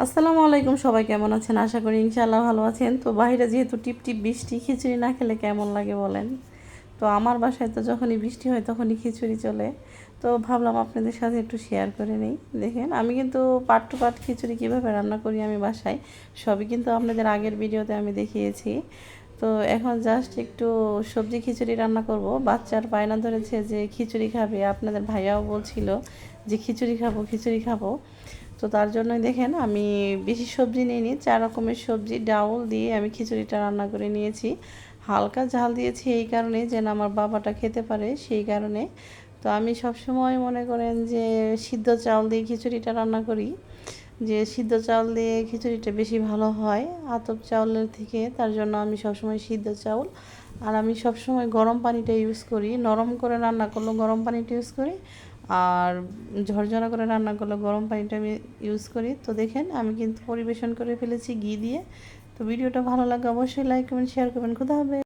আসসালামু আলাইকুম, সবাই কেমন আছেন? আশা করি ইনশাআল্লাহ ভালো আছেন। তো বাইরে যেহেতু টিপ টিপ বৃষ্টি, খিচুড়ি না খেলে কেমন লাগে বলেন? তো আমার বাসায় তো যখনই বৃষ্টি হয় তখনই খিচুড়ি চলে। তো ভাবলাম আপনাদের সাথে একটু শেয়ার করে নিই। দেখেন, আমি কিন্তু পাট টু পাট খিচুড়ি কীভাবে রান্না করি আমি বাসায়, সবই কিন্তু আপনাদের আগের ভিডিওতে আমি দেখিয়েছি। তো এখন জাস্ট একটু সবজি খিচুড়ি রান্না করব। বাচ্চার বায়না ধরেছে যে খিচুড়ি খাবে। আপনাদের ভাইয়াও বলছিল যে খিচুড়ি খাব খিচুড়ি খাব। তো তার জন্যই দেখেন আমি বেশি সবজি নিইনি, চার রকমের সবজি, ডাউল দিয়ে আমি খিচুড়িটা রান্না করে নিয়েছি। হালকা ঝাল দিয়েছি এই কারণে যেন আমার বাবাটা খেতে পারে সেই কারণে। তো আমি সবসময় মনে করেন যে সিদ্ধ চাউল দিয়ে খিচুড়িটা রান্না করি, যে সিদ্ধ চাউল দিয়ে খিচুড়িটা বেশি ভালো হয়। আতপ চাউলের থেকে তার জন্য আমি সবসময় সিদ্ধ চাউল। আর আমি সবসময় গরম পানিটা ইউজ করি, নরম করে রান্না করলেও গরম পানিটা ইউজ করি। আর ঝরঝরা করে রান্না করলে, গরম পানিটা আমি ইউজ করি। তো দেখেন, আমি কিন্তু পরিবেশন করে ফেলেছি ঘি দিয়ে। তো ভিডিওটা ভালো লাগে অবশ্যই লাইক কমেন্ট শেয়ার করবেন। কোথা হবে